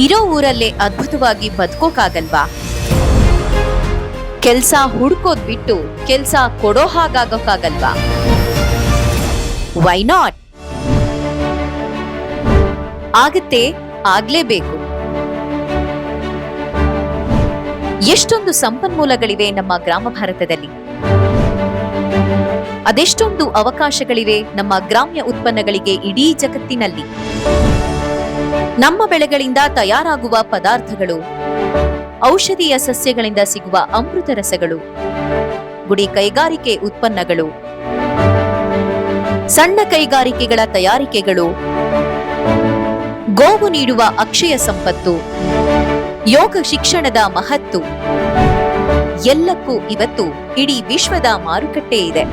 ಇರೋ ಊರಲ್ಲೇ ಅದ್ಭುತವಾಗಿ ಬದುಕೋಕಾಗಲ್ವಾ? ಕೆಲ್ಸ ಹುಡ್ಕೋದ್ ಬಿಟ್ಟು ಕೆಲ್ಸ ಕೊಡೋ ಹಾಗಾಗೋಕಾಗಲ್ವಾ? ವೈ ನಾಟ್ ಆಗತ್ತೆ, ಆಗ್ಲೇಬೇಕು. ಎಷ್ಟೊಂದು ಸಂಪನ್ಮೂಲಗಳಿವೆ ನಮ್ಮ ಗ್ರಾಮ ಭಾರತದಲ್ಲಿ. ಅದೆಷ್ಟೊಂದು ಅವಕಾಶಗಳಿವೆ ನಮ್ಮ ಗ್ರಾಮ್ಯ ಉತ್ಪನ್ನಗಳಿಗೆ ಇಡೀ ಜಗತ್ತಿನಲ್ಲಿ. ನಮ್ಮ ಬೆಳೆಗಳಿಂದ ತಯಾರಾಗುವ ಪದಾರ್ಥಗಳು. ಔಷಧೀಯ ಸಸ್ಯಗಳಿಂದ ಸಿಗುವ ಅಮೃತ ರಸಗಳು. ಗುಡಿ ಕೈಗಾರಿಕೆ ಉತ್ಪನ್ನಗಳು. ಸಣ್ಣ ಕೈಗಾರಿಕೆಗಳ ತಯಾರಿಕೆಗಳು. ಗೋವು ನೀಡುವ ಅಕ್ಷಯ ಸಂಪತ್ತು. ಯೋಗ ಶಿಕ್ಷಣದ ಮಹತ್ತು. ಎಲ್ಲಕ್ಕೂ ಇವತ್ತು ಇಡೀ ವಿಶ್ವದ ಮಾರುಕಟ್ಟೆ ಇದೆ.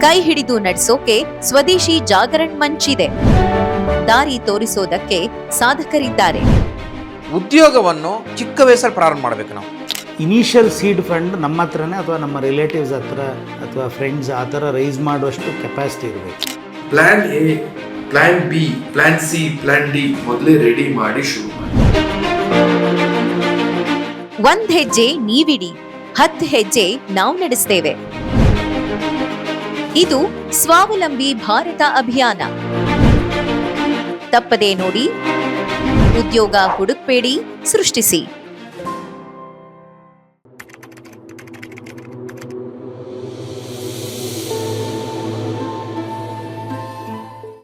ಕೈ ಹಿಡಿದು ನಡೆಸೋಕೆ ಸ್ವದೇಶಿ ಜಾಗರಣ್ ಮಂಚಿದೆ ಇದೆ. ದಾರಿ ತೋರಿಸೋದಕ್ಕೆ ಸಾಧಕರಿದ್ದಾರೆ. ಉದ್ಯೋಗವನ್ನು ಚಿಕ್ಕ ವಯಸ್ಸಲ್ಲಿ ಪ್ರಾರಂಭ ಮಾಡಬೇಕು ನಾವು. ಇನಿಷಿಯಲ್ ಸೀಡ್ ಫಂಡ್ ನಮ್ಮ ಹತ್ರನೇ ಅಥವಾ ನಮ್ಮ ರಿಲೇಟಿವ್ಸ್ ಹತ್ರ ಅಥವಾ ಫ್ರೆಂಡ್ಸ್ ಆ ಥರ ರೈಸ್ ಮಾಡುವಷ್ಟು ಕೆಪಾಸಿಟಿ ಇರಬೇಕು. Plan A plan B plan C plan D ಮೊದಲೇ ರೆಡಿ ಮಾಡಿ ಶುರು ಮಾಡಿ. ಒಂದ್ ಹೆಜ್ಜೆ ನೀವಿಡಿ ಹತ್ತು ಹೆಜ್ಜೆ ನಾವು ನಡೆಸ್ತೇವೆ. ಇದು ಸ್ವಾವಲಂಬಿ ಭಾರತ ಅಭಿಯಾನ. ತಪ್ಪದೇ ನೋಡಿ. ಉದ್ಯೋಗ ಹುಡುಕ್ಬೇಡಿ ಸೃಷ್ಟಿಸಿ.